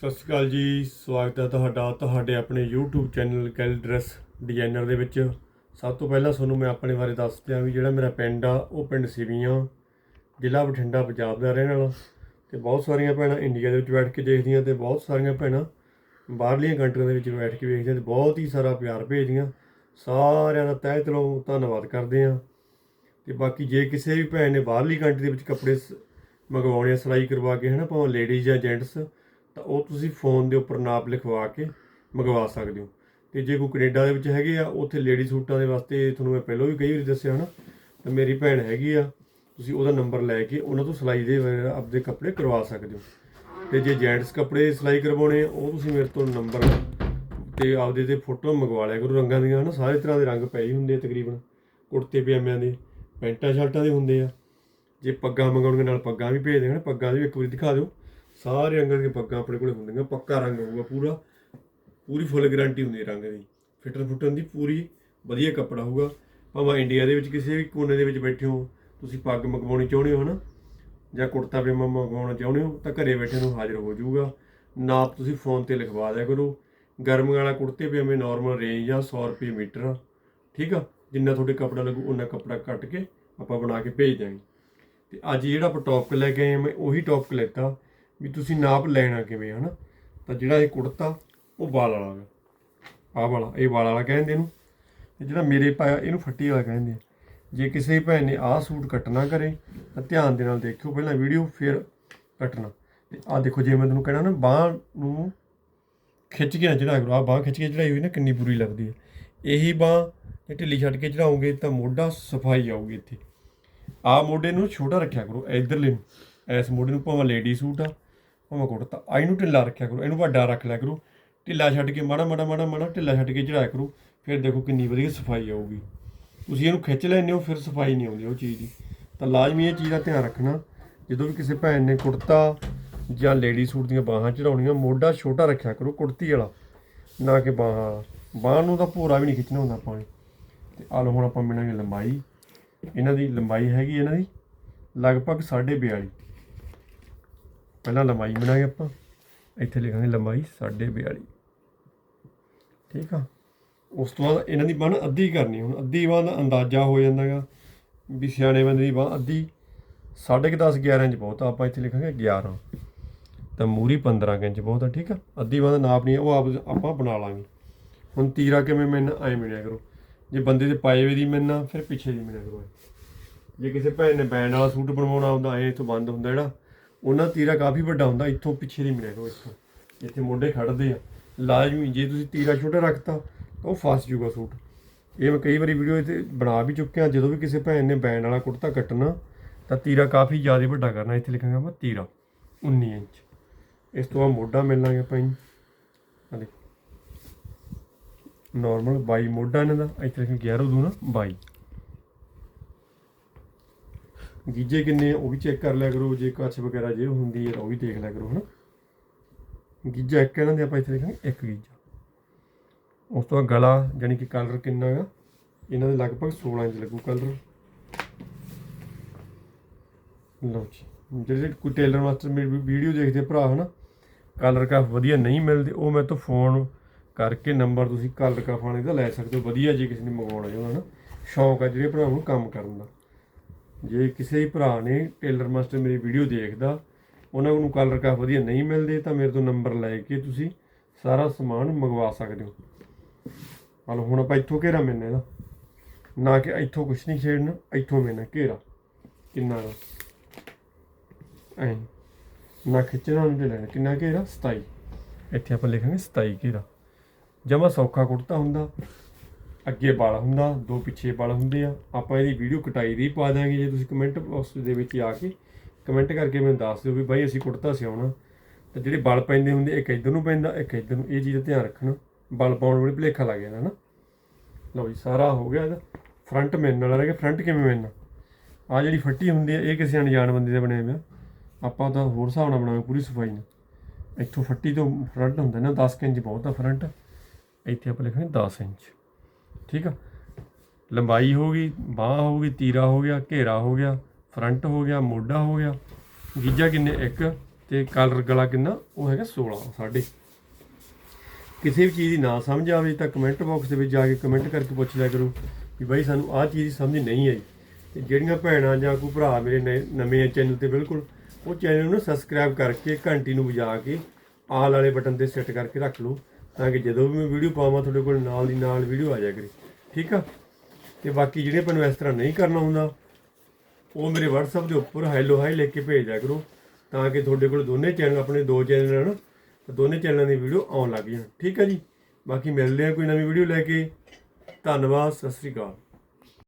ਸਤਿ ਸ਼੍ਰੀ ਅਕਾਲ ਜੀ, ਸਵਾਗਤ ਹੈ ਤੁਹਾਡਾ ਤੁਹਾਡੇ ਆਪਣੇ YouTube ਚੈਨਲ ਕੈਲ ਡਰੈਸ ਡਿਜ਼ਾਈਨਰ ਦੇ ਵਿੱਚ। ਸਭ ਤੋਂ ਪਹਿਲਾਂ ਤੁਹਾਨੂੰ ਮੈਂ ਆਪਣੇ ਬਾਰੇ ਦੱਸ ਦਿਆਂ ਵੀ ਜਿਹੜਾ ਮੇਰਾ ਪਿੰਡ ਆ, ਉਹ ਪਿੰਡ ਸਿਵੀਆਂ ਜ਼ਿਲ੍ਹਾ ਬਠਿੰਡਾ, ਪੰਜਾਬ ਦਾ ਰਹਿਣ ਵਾਲਾ। ਤੇ ਬਹੁਤ ਸਾਰੀਆਂ ਭੈਣਾਂ ਇੰਡੀਆ ਦੇ ਵਿੱਚ ਬੈਠ ਕੇ ਦੇਖਦੀਆਂ ਤੇ ਬਹੁਤ ਸਾਰੀਆਂ ਭੈਣਾਂ ਬਾਹਰਲੀਆਂ ਕੰਟਰੀਆਂ ਦੇ ਵਿੱਚ ਬੈਠ ਕੇ ਵੇਖਦੀਆਂ ਤੇ ਬਹੁਤ ਹੀ ਸਾਰਾ ਪਿਆਰ ਭੇਜਦੀਆਂ। ਸਾਰਿਆਂ ਦਾ ਤਹਿ ਦਿਲੋਂ ਧੰਨਵਾਦ ਕਰਦੇ ਹਾਂ। ਤੇ ਬਾਕੀ ਜੇ ਕਿਸੇ ਵੀ ਭੈਣ ਨੇ ਬਾਹਰਲੀ ਕੰਟਰੀ ਦੇ ਵਿੱਚ ਕੱਪੜੇ ਸ- ਮੰਗਵਾਉਣੇ ਆ, ਸਿਲਾਈ ਕਰਵਾ ਕੇ ਹਨਾ, ਭਾਵੇਂ ਲੇਡੀਜ਼ ਜਾਂ ਜੈਂਟਸ ਤਾਂ ਉਹ ਤੁਸੀਂ ਫੋਨ ਦੇ ਉੱਪਰ ਨਾਪ ਲਿਖਵਾ ਕੇ ਮੰਗਵਾ ਸਕਦੇ ਹੋ। ਤੇ ਜੇ ਕੋਈ ਕੈਨੇਡਾ ਦੇ ਵਿੱਚ ਹੈਗੇ ਆ, ਉੱਥੇ ਲੇਡੀ ਸੂਟਾਂ ਦੇ ਵਾਸਤੇ ਤੁਹਾਨੂੰ ਮੈਂ ਪਹਿਲਾਂ ਵੀ ਕਈ ਵਾਰੀ ਦੱਸਿਆ ਹਨਾ, ਤਾਂ ਮੇਰੀ ਭੈਣ ਹੈਗੀ ਆ, ਤੁਸੀਂ ਉਹਦਾ ਨੰਬਰ ਲੈ ਕੇ ਉਹਨਾਂ ਤੋਂ ਸਿਲਾਈ ਦੇ ਆਪਦੇ ਕੱਪੜੇ ਕਰਵਾ ਸਕਦੇ ਹੋ। ਤੇ ਜੇ ਜੈਂਟਸ ਕੱਪੜੇ ਸਿਲਾਈ ਕਰਵਾਉਣੇ ਆ ਉਹ ਤੁਸੀਂ ਮੇਰੇ ਤੋਂ ਨੰਬਰ ਤੇ ਆਪਦੇ ਤੇ ਫੋਟੋ ਮੰਗਵਾ ਲਿਆ ਕਰੋ, ਰੰਗਾਂ ਦੀਆਂ ਹਨਾ, ਸਾਰੇ ਤਰ੍ਹਾਂ ਦੇ ਰੰਗ ਪਏ ਹੀ ਹੁੰਦੇ ਆ ਤਕਰੀਬਨ, ਕੁੜਤੇ, ਪਜਾਮਿਆਂ ਦੇ, ਪੈਂਟਾਂ, ਸ਼ਰਟਾਂ ਦੇ ਹੁੰਦੇ ਆ। ਜੇ ਪੱਗਾਂ ਮੰਗਾਉਣਗੇ ਨਾਲ ਪੱਗਾਂ ਵੀ ਭੇਜ ਦੇਣ ਪੱਗਾਂ ਦੀ ਵੀ ਇੱਕ ਵਾਰੀ ਦਿਖਾ ਦਿਓ। ਸਾਰੇ ਰੰਗਾਂ ਦੀਆਂ ਪੱਗਾਂ ਆਪਣੇ ਕੋਲੇ ਹੁੰਦੀਆਂ, ਪੱਕਾ ਰੰਗ ਹੋਊਗਾ ਪੂਰਾ। ਪੂਰੀ ਫੁੱਲ ਗਾਰੰਟੀ ਹੁੰਦੀ ਰੰਗ ਦੀ। ਫਿੱਟਣ ਫੁੱਟਣ ਦੀ ਪੂਰੀ ਵਧੀਆ ਕੱਪੜਾ ਹੋਊਗਾ। ਭਾਵੇਂ ਇੰਡੀਆ ਦੇ ਵਿੱਚ ਕਿਸੇ ਵੀ ਕੋਨੇ ਦੇ ਵਿੱਚ ਬੈਠੇ ਹੋ, ਤੁਸੀਂ ਪੱਗ ਮੰਗਵਾਉਣੀ ਚਾਹੁੰਦੇ ਹੋ, ਹਨਾ? ਜਾਂ ਕੁੜਤਾ ਪਜਾਮਾ ਮੰਗਵਾਉਣਾ ਚਾਹੁੰਦੇ ਹੋ, ਤਾਂ ਘਰੇ ਬੈਠੇ ਨੂੰ ਹਾਜ਼ਰ ਹੋ ਜਾਊਗਾ। ਨਾਪ ਤੁਸੀਂ ਫੋਨ ਤੇ ਲਿਖਵਾ ਦਿਆ ਕਰੋ। ਗਰਮ ਵਾਲਾ ਕੁੜਤੇ ਪਜਾਮੇ ਨਾਰਮਲ ਰੇਂਜ ਆ 100 ਰੁਪਏ ਮੀਟਰ ਆ। ਠੀਕ ਆ? ਜਿੰਨਾ ਤੁਹਾਡੇ ਕੱਪੜਾ ਲੱਗੂ ਉਹਨਾਂ ਕੱਪੜਾ ਕੱਟ ਕੇ ਆਪਾਂ ਬਣਾ ਕੇ ਭੇਜ ਦਿਆਂਗੇ। ਤੇ ਅੱਜ ਜਿਹੜਾ ਆਪਾਂ ਟੌਪਿਕ ਲੈ ਕੇ ਆਏ ਮੈਂ ਉਹੀ ਟੌਪਿਕ ਲੈਤਾ। ਵੀ ਤੁਸੀਂ ਨਾਪ ਲੈਣਾ ਕਿਵੇਂ ਹਨਾ? ਤਾਂ ਜਿਹੜਾ ਇਹ ਕੁੜਤਾ, ਉਹ ਵਾਲ ਵਾਲਾ ਗਾ ਆਹ ਵਾਲਾ, ਇਹ ਵਾਲ ਵਾਲਾ ਕਹਿੰਦੇ ਇਹਨੂੰ। ਤੇ ਜਿਹੜਾ ਮੇਰੇ ਪਾਇਆ, ਇਹਨੂੰ ਫੱਟੀ ਵਾਲਾ ਕਹਿੰਦੇ ਆ। ਜੇ ਕਿਸੇ ਭੈਣ ਨੇ ਆਹ ਸੂਟ ਕੱਟਣਾ ਕਰੇ, ਤਾਂ ਧਿਆਨ ਦੇ ਨਾਲ ਦੇਖਿਓ, ਪਹਿਲਾਂ ਵੀਡੀਓ, ਫਿਰ ਕੱਟਣਾ। ਤੇ ਆਹ ਦੇਖੋ, ਜੇ ਮੈਂ ਤੁਹਾਨੂੰ ਕਹਿਣਾ ਨਾ, ਬਾਹ ਨੂੰ ਖਿੱਚ ਕੇ ਨਾ ਚੜਾ ਕਰੋ ਆਹ ਬਾਹ ਖਿੱਚ ਕੇ ਚੜਾਈ ਹੋਈ ਨਾ, ਕਿੰਨੀ ਬੁਰੀ ਲੱਗਦੀ ਹੈ। ਇਹੀ ਬਾਹ ਜੇ ਢਿੱਲੀ ਛੱਡ ਕੇ ਚੜਾਉਂਗੇ ਤਾਂ ਮੋਢਾ ਸਫ਼ਾਈ ਆਊਗੀ ਇੱਥੇ। ਆਹ ਮੋਢੇ ਨੂੰ ਛੋਟਾ ਰੱਖਿਆ ਕਰੋ, ਇਧਰਲੇ ਨੂੰ। ਇਸ ਮੋਢੇ ਨੂੰ ਭਾਵੇਂ ਲੇਡੀ ਸੂਟ ਆ ਭਾਵੇਂ ਕੁੜਤਾ ਆ ਇਹਨੂੰ ਢਿੱਲਾ ਰੱਖਿਆ ਕਰੋ, ਇਹਨੂੰ ਵੱਡਾ ਰੱਖ ਲਿਆ ਕਰੋ। ਢਿੱਲਾ ਛੱਡ ਕੇ, ਮਾੜਾ ਮਾੜਾ ਮਾੜਾ ਮਾੜਾ ਢਿੱਲਾ ਛੱਡ ਕੇ ਚੜਾਇਆ ਕਰੋ, ਫਿਰ ਦੇਖੋ ਕਿੰਨੀ ਵਧੀਆ ਸਫ਼ਾਈ ਆਊਗੀ। ਤੁਸੀਂ ਇਹਨੂੰ ਖਿੱਚ ਲੈਂਦੇ ਹੋ, ਫਿਰ ਸਫ਼ਾਈ ਨਹੀਂ ਆਉਂਦੀ ਉਹ ਚੀਜ਼ ਦੀ। ਤਾਂ ਲਾਜ਼ਮੀ ਇਹ ਚੀਜ਼ ਦਾ ਧਿਆਨ ਰੱਖਣਾ, ਜਦੋਂ ਵੀ ਕਿਸੇ ਭੈਣ ਨੇ ਕੁੜਤਾ ਜਾਂ ਲੇਡੀ ਸੂਟ ਦੀਆਂ ਬਾਹਾਂ ਚੜਾਉਣੀਆਂ, ਮੋਢਾ ਛੋਟਾ ਰੱਖਿਆ ਕਰੋ, ਕੁੜਤੀ ਵਾਲਾ। ਨਾ ਕਿ ਬਾਹਾਂ ਵਾਲਾ। ਬਾਹਾਂ ਨੂੰ ਤਾਂ ਭੋਰਾ ਵੀ ਨਹੀਂ ਖਿੱਚਣਾ ਹੁੰਦਾ ਪਾਣੀ ਨੇ। ਤੇ ਆ ਲਓ ਹੁਣ ਆਪਾਂ ਮਿਲਾਂਗੇ ਲੰਬਾਈ। ਇਹਨਾਂ ਦੀ ਲੰਬਾਈ ਹੈਗੀ ਇਹਨਾਂ ਦੀ ਲਗਭਗ 42.5 ਪਹਿਲਾਂ ਲੰਬਾਈ ਬਣਾਏ ਆਪਾਂ। ਇੱਥੇ ਲਿਖਾਂਗੇ ਲੰਬਾਈ 42.5 ਠੀਕ ਆ? ਉਸ ਤੋਂ ਬਾਅਦ ਇਹਨਾਂ ਦੀ ਬਾਂਹ ਅੱਧੀ ਕਰਨੀ ਹੁਣ ਅੱਧੀ ਬਾਂਹ ਦਾ ਅੰਦਾਜ਼ਾ ਹੋ ਜਾਂਦਾਗਾ ਵੀ ਸਿਆਣੇ ਬੰਦੇ ਦੀ ਬਾਂਹ ਅੱਧੀ। 10.5 11 ਇੰਚ ਬਹੁਤ ਆ ਆਪਾਂ ਇੱਥੇ ਲਿਖਾਂਗੇ 11 ਤਾਂ ਮੂਰੀ 15 ਕੁ ਇੰਚ ਬਹੁਤ ਆ ਠੀਕ ਆ? ਅੱਧੀ ਬਾਂਹ ਦਾ ਨਾਪ ਨਹੀਂ ਆ, ਉਹ ਆਪ ਆਪਾਂ ਬਣਾ ਲਾਂਗੇ। ਹੁਣ ਤੀਰਾ ਕਿਵੇਂ ਮੈਨ ਐ ਮਿਲਿਆ ਕਰੋ। ਜੇ ਬੰਦੇ ਦੇ ਪਾਏ ਵੇ ਦੀ ਮੈਨਾਂ ਫਿਰ ਪਿੱਛੇ ਦੀ ਮਿਲਿਆ ਕਰੋ। ਐਂ। ਜੇ ਕਿਸੇ ਭੈਣ ਨੇ ਬੈਂਡ ਵਾਲਾ ਸੂਟ ਬਣਵਾਉਣਾ ਹੁੰਦਾ ਐ ਤੋਂ ਬੰਦ ਹੁੰਦਾ ਜਿਹੜਾ ਉਹਨਾਂ ਦਾ ਤੀਰਾ ਕਾਫੀ ਵੱਡਾ ਹੁੰਦਾ, ਇੱਥੋਂ ਪਿੱਛੇ ਦੀ ਮਿਲਿਆ ਕਰੋ ਇੱਥੋਂ। ਜਿੱਥੇ ਮੋਢੇ ਖੜਦੇ ਆ। ਲਾਜ਼ਮੀ, ਜੇ ਤੁਸੀਂ ਤੀਰਾ ਛੋਟਾ ਰੱਖਤਾ, ਤਾਂ ਉਹ ਫਸ ਜੂਗਾ ਸੂਟ। ਇਹ ਮੈਂ ਕਈ ਵਾਰੀ ਵੀਡੀਓ ਇੱਥੇ ਬਣਾ ਵੀ ਚੁੱਕਿਆ, ਜਦੋਂ ਵੀ ਕਿਸੇ ਭੈਣ ਨੇ ਬੈਂਡ ਵਾਲਾ ਕੁੜਤਾ ਕੱਟਣਾ, ਤਾਂ ਤੀਰਾ ਕਾਫੀ ਜ਼ਿਆਦਾ ਵੱਡਾ ਕਰਨਾ। ਇੱਥੇ ਲਿਖਾਂਗਾ ਮੈਂ ਤੀਰਾ 19 ਇੰਚ। ਇਸ ਤੋਂ ਬਾਅਦ ਮੋਢਾ ਮਿਲਾਂਗੇ ਆਪਾਂ ਜੀ ਆ ਦੇਖੋ। ਨਾਰਮਲ 22 ਮੋਢਾ ਇਹਨਾਂ ਦਾ, ਇੱਥੇ ਲਿਖਾਂ 11 ਦੂਣਾ ਨਾ 22 ਗੀਜੇ ਕਿੰਨੇ ਆ, ਉਹ ਵੀ ਚੈੱਕ ਕਰ ਲਿਆ ਕਰੋ, ਜੇ ਕੱਚ ਵਗੈਰਾ ਜੇ ਹੁੰਦੀ ਹੈ ਤਾਂ ਉਹ ਵੀ ਦੇਖ ਲਿਆ ਕਰੋ, ਹਨਾ? ਗੀਜਾ ਇੱਕ ਇਹਨਾਂ ਦੇ ਆਪਾਂ ਇੱਥੇ ਲਿਖਾਂਗੇ ਇੱਕ ਗੀਜਾ। ਉਸ ਤੋਂ ਬਾਅਦ ਗਲਾ ਜਾਨੀ ਕਿ ਕਲਰ ਕਿੰਨਾ ਹੈਗਾ ਇਹਨਾਂ ਦੇ ਲਗਭਗ 16 ਇੰਚ ਲੱਗੂ ਕਲਰ ਲਓ ਜੀ, ਜਿਹੜੇ ਕੋਈ ਟੇਲਰ ਮਾਸਟਰ ਮੇਰੀ ਵੀਡੀਓ ਦੇਖਦੇ ਆ ਭਰਾ, ਹਨਾ? ਕਲਰ ਕਾਫ ਵਧੀਆ ਨਹੀਂ ਮਿਲਦੇ, ਉਹ ਮੇਰੇ ਤੋਂ ਫੋਨ ਕਰਕੇ ਨੰਬਰ ਤੁਸੀਂ ਕਲਰ ਕਾਫ ਵਾਲੇ ਦਾ ਲੈ ਸਕਦੇ ਹੋ, ਵਧੀਆ ਜੇ ਕਿਸੇ ਨੇ ਮੰਗਵਾਉਣਾ ਚਾਹੁੰਦਾ ਨਾ ਸ਼ੌਂਕ ਆ ਜਿਹੜੇ ਭਰਾ ਨੂੰ ਕੰਮ ਕਰਨ ਦਾ। ਜੇ ਕਿਸੇ ਭਰਾ ਨੇ ਟੇਲਰ ਮਾਸਟਰ ਮੇਰੀ ਵੀਡੀਓ ਦੇਖਦਾ, ਉਹਨਾਂ ਨੂੰ ਕਲਰ ਕਾਫ ਵਧੀਆ ਨਹੀਂ ਮਿਲਦੇ, ਤਾਂ ਮੇਰੇ ਤੋਂ ਨੰਬਰ ਲੈ ਕੇ ਤੁਸੀਂ ਸਾਰਾ ਸਮਾਨ ਮੰਗਵਾ ਸਕਦੇ ਹੋ। ਹਲੋ, ਹੁਣ ਆਪਾਂ ਇੱਥੋਂ ਘੇਰਾ ਮਿਲਣਾ ਇਹਦਾ। ਨਾ ਕਿ ਇੱਥੋਂ ਕੁਛ ਨਹੀਂ ਛੇੜਨਾ, ਇੱਥੋਂ ਮਿਲਣਾ ਘੇਰਾ। ਕਿੰਨਾ ਦਾ ਨਾ ਖਿੱਚਣਾ ਨਹੀਂ ਲੈਣਾ। ਕਿੰਨਾ ਘੇਰਾ? 27 ਇੱਥੇ ਆਪਾਂ ਲਿਖਾਂਗੇ 27 ਘੇਰਾ। ਜਮਾ ਸੌਖਾ ਕੁੜਤਾ ਹੁੰਦਾ। ਅੱਗੇ ਵਾਲ ਹੁੰਦਾ, ਦੋ ਪਿੱਛੇ ਵਾਲ ਹੁੰਦੇ ਆ। ਆਪਾਂ ਇਹਦੀ ਵੀਡੀਓ ਕਟਾਈ ਦੀ ਪਾ ਦਾਂਗੇ ਜੇ ਤੁਸੀਂ ਕਮੈਂਟ ਬਾਕਸ ਦੇ ਵਿੱਚ ਆ ਕੇ ਕਮੈਂਟ ਕਰਕੇ ਮੈਨੂੰ ਦੱਸ ਦਿਓ ਵੀ ਬਾਈ ਅਸੀਂ ਕੁੜਤਾ ਸਿਆਉਣਾ ਤੇ ਜਿਹੜੇ ਵਾਲ ਪੈਂਦੇ ਹੁੰਦੇ, ਇੱਕ ਇੱਧਰ ਨੂੰ ਪੈਂਦਾ, ਇੱਕ ਇੱਧਰ ਨੂੰ, ਇਹ ਚੀਜ਼ ਦਾ ਧਿਆਨ ਰੱਖਣਾ। ਵਾਲ ਪਾਉਣ ਵੇਲੇ ਭੁਲੇਖਾ ਲੱਗ ਜਾਂਦਾ ਨਾ। ਲਓ ਜੀ, ਸਾਰਾ ਹੋ ਗਿਆ ਇਹਦਾ। ਫਰੰਟ ਮੈਨ ਵਾਲਾ ਰਹਿ ਗਿਆ। ਫਰੰਟ ਕਿਵੇਂ ਮੈਨ ਆ ਜਿਹੜੀ ਫੱਟੀ ਹੁੰਦੀ ਹੈ ਇਹ ਕਿਸੇ ਅਣਜਾਣ ਬੰਦੇ ਦਾ ਬਣਿਆ ਹੋਇਆ। ਆਪਾਂ ਤਾਂ ਹੋਰ ਹਿਸਾਬ ਨਾਲ ਬਣਾਵਾਂਗੇ ਪੂਰੀ ਸਫ਼ਾਈ ਨਾਲ। ਇੱਥੋਂ ਫੱਟੀ ਤੋਂ ਫਰੰਟ ਹੁੰਦਾ ਨਾ 10 ਇੰਚ ਬਹੁਤ ਆ ਫਰੰਟ ਇੱਥੇ ਆਪਾਂ ਲਿਖਾਂਗੇ 10 ਇੰਚ। ਠੀਕ ਆ? ਲੰਬਾਈ ਹੋ ਗਈ, ਬਾਹ ਹੋ ਗਈ, ਤੀਰਾ ਹੋ ਗਿਆ, ਘੇਰਾ ਹੋ ਗਿਆ, ਫਰੰਟ ਹੋ ਗਿਆ, ਮੋਢਾ ਹੋ ਗਿਆ। ਗੀਜਾ ਕਿੰਨੇ? ਇੱਕ ਤੇ ਕਲਰ ਗਲਾ ਕਿੰਨਾ? ਉਹ ਹੈਗਾ 16 ਸਾਡੇ ਕਿਸੇ ਵੀ ਚੀਜ਼ ਦੀ ਨਾ ਸਮਝ ਆਵੇ ਤਾਂ ਕਮੈਂਟ ਬਾਕਸ ਦੇ ਵਿੱਚ ਜਾ ਕੇ ਕਮੈਂਟ ਕਰਕੇ ਪੁੱਛ ਲਿਆ ਕਰੋ ਕਿ ਬਾਈ ਸਾਨੂੰ ਆਹ ਚੀਜ਼ ਸਮਝ ਨਹੀਂ ਆਈ। ਤੇ ਜਿਹੜੀਆਂ ਭੈਣਾਂ ਜਾਂ ਕੋਈ ਭਰਾ ਮੇਰੇ ਨਏ- ਨਵੇਂ ਚੈਨਲ ਤੇ ਬਿਲਕੁਲ, ਉਹ ਚੈਨਲ ਨੂੰ ਸਬਸਕ੍ਰਾਈਬ ਕਰਕੇ ਘੰਟੀ ਨੂੰ ਵਜਾ ਕੇ ਆਲ ਵਾਲੇ ਬਟਨ ਤੇ ਸੈੱਟ ਕਰਕੇ ਰੱਖ ਲਓ। ਤਾਂ ਕਿ ਜਦੋਂ ਵੀ ਮੈਂ ਵੀਡੀਓ ਪਾਵਾਂ, ਤੁਹਾਡੇ ਕੋਲ ਨਾਲ ਦੀ ਨਾਲ ਵੀਡੀਓ ਆ ਜਾਇਆ ਕਰੇ। ਠੀਕ ਆ? ਤੇ ਬਾਕੀ ਜਿਹੜੇ ਆਪਾਂ ਨੂੰ ਇਸ ਤਰ੍ਹਾਂ ਨਹੀਂ ਕਰਨਾ ਹੁੰਦਾ, ਉਹ ਮੇਰੇ WhatsApp ਦੇ ਉੱਪਰ ਹੈਲੋ ਹਾਈ ਲਿਖ ਕੇ ਭੇਜ ਦਿਆ ਕਰੋ, ਤਾਂ ਕਿ ਤੁਹਾਡੇ ਕੋਲ ਦੋਨੇ ਚੈਨਲ ਆਪਣੇ ਦੋ ਚੈਨਲ ਹਨ ਦੋਨੇ ਚੈਨਲਾਂ ਦੀ ਵੀਡੀਓ ਆਉਣ ਲੱਗ ਜਾਣ। ਠੀਕ ਆ ਜੀ? ਬਾਕੀ ਮਿਲਦੇ ਆ ਕੋਈ ਨਵੀਂ ਵੀਡੀਓ ਲੈ ਕੇ। ਧੰਨਵਾਦ, ਸਤਿ ਸ੍ਰੀ ਅਕਾਲ।